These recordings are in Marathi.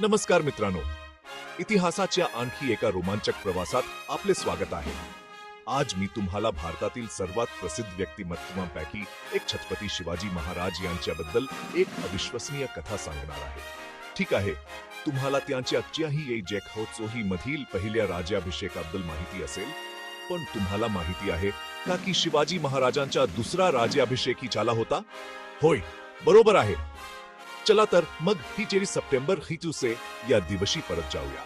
नमस्कार मित्रांनो. इतिहासाच्या आणखी एका रोमांचक प्रवासात आपले स्वागत आहे. आज मी तुम्हाला भारतातील सर्वात प्रसिद्ध व्यक्तिमत्वांपैकी एक छत्रपती शिवाजी महाराज यांच्याबद्दल एक अविश्वसनीय कथा सांगणार आहे. ठीक आहे तुम्हाला त्यांच्या ज्याही जॅक हो चोही मधील पहिल्या राज्याभिषेकाबद्दल माहिती असेल. पण तुम्हाला माहिती आहे का की शिवाजी महाराजांचा दुसरा राज्याभिषेकी झाला होता? होय बरोबर आहे. चला तर मग ही चेरी सप्टेंबर हितूसे या दिवशी परत जाऊया.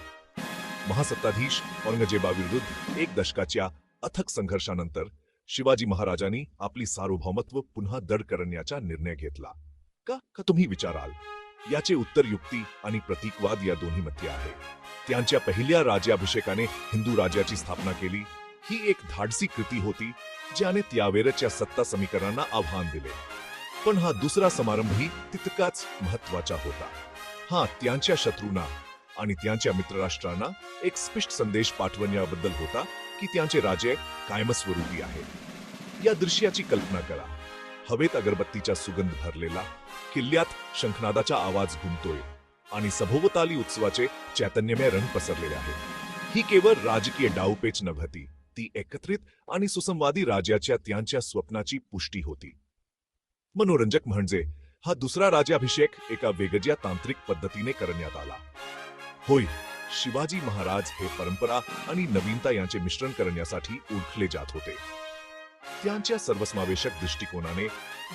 महासत्ताधीश औरंगजेबाविरुद्ध एक दशकाच्या अथक संघर्षानंतर शिवाजी महाराजांनी आपली सार्वभौमत्व पुन्हा दड करण्याचा निर्णय घेतला. का का तुम्ही विचाराल? याचे उत्तर युक्ती आणि प्रतीकवाद या दोन्ही मध्ये आहे. त्यांच्या पहिल्या राज्याभिषेकाने हिंदू राज्याची स्थापना केली. ही एक धाडसी कृती होती ज्याने त्यावेळच्या सत्ता समीकरणांना आव्हान दिले. पण हा दुसरा समारंभही तितकाच महत्त्वाचा होता. हा त्यांच्या शत्रूंना आणि त्यांच्या मित्रराष्ट्रांना एक स्पष्ट संदेश पाठवण्याबद्दल होता की त्यांचे राजे कायमस्वरूपी आहेत या दृश्याची कल्पना करा. हवेत अगरबत्तीचा सुगंध भरलेला किल्ल्यात शंखनादाचा आवाज घुमतोय आणि सभोवताली उत्सवाचे चैतन्यमय रंग पसरलेले आहेत. ही केवळ राजकीय डावपेच नव्हती ती एकत्रित आणि सुसंवादी राज्याच्या त्यांच्या स्वप्नाची पुष्टी होती. मनोरंजक म्हणजे हा दुसरा राज्याभिषेक एका वेगळ्या तांत्रिक पद्धतीने करण्यात आला. होय शिवाजी महाराज हे परंपरा आणि नवीनता यांचे मिश्रण करण्यासाठी ओळखले जात होते. त्यांच्या सर्वसमावेशक दृष्टिकोनाने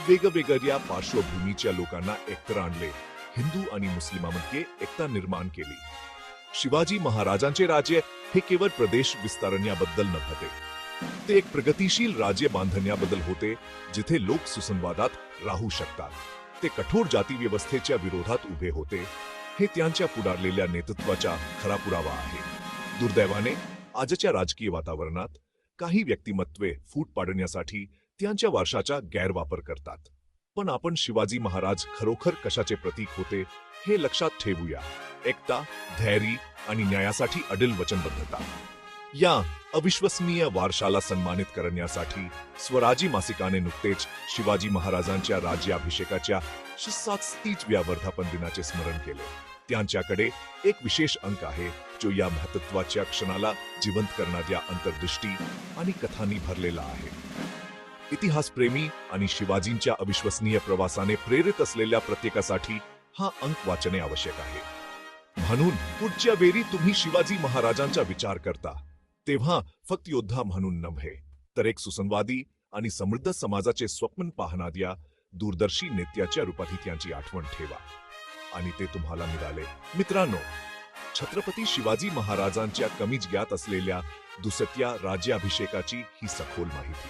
वेगवेगळ्या पार्श्वभूमीच्या लोकांना एकत्र आणले हिंदू आणि मुस्लिमांमध्ये एकता निर्माण केली. शिवाजी महाराजांचे राज्य हे केवळ प्रदेश विस्तारण्याबद्दल नव्हते. ते एक प्रगतीशील राज्य बांधण्याबद्दल होते जिथे लोक सुसंवादात राहू शकतात. ते कठोर जाती व्यवस्थेच्या विरोधात उभे होते. हे त्यांच्या पुढारलेल्या नेतृत्वाचा खरा पुरावा आहे. दुर्दैवाने आजच्या राजकीय वातावरणात काही व्यक्तिमत्वे फूट पाडण्यासाठी त्यांच्या वारशाचा गैरवापर करतात. पण आपण शिवाजी महाराज खरोखर कशाचे प्रतीक होते हे लक्षात ठेवूया. एकता धैर्य आणि न्यायासाठी अडिल वचनबद्धता. या अविश्वसनीय वारशाला सन्मानित करण्यासाठी स्वराजी मासिकाने नुकतेच शिवाजी महाराजांच्या राज्याभिषेकाच्या साततीव्या वर्धापन दिनाचे स्मरण केले. त्यांच्याकडे एक विशेष अंक आहे जो या महत्त्वाच्या क्षणाला जिवंत करणाऱ्या अंतर्दृष्टी आणि कथांनी भरलेला आहे. इतिहासप्रेमी आणि शिवाजींच्या अविश्वसनीय प्रवासाने प्रेरित असलेल्या प्रत्येकासाठी हा अंक वाचणे आवश्यक आहे. म्हणून पुढच्या वेळी तुम्ही शिवाजी महाराजांचा विचार करता. तेव्हा फक्त योद्धा म्हणून नव्हे तर एक सुसंवादी आणि समृद्ध समाजाचे स्वप्न पाहणाऱ्या दूरदर्शी नेत्याच्या रूपातही त्यांची आठवण ठेवा. आणि ते तुम्हाला मिळाले. मित्रांनो छत्रपती शिवाजी महाराजांच्या कमीच ज्ञात असलेल्या दुसत्या राज्याभिषेकाची ही सखोल माहिती.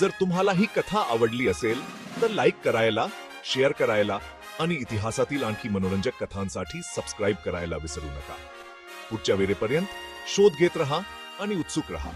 जर तुम्हाला ही कथा आवडली असेल तर लाईक करायला शेअर करायला आणि इतिहासातील आणखी मनोरंजक कथांसाठी सबस्क्राईब करायला विसरू नका. पुढच्या वेळेपर्यंत शोध घेत रहा आणि उत्सुक रहा।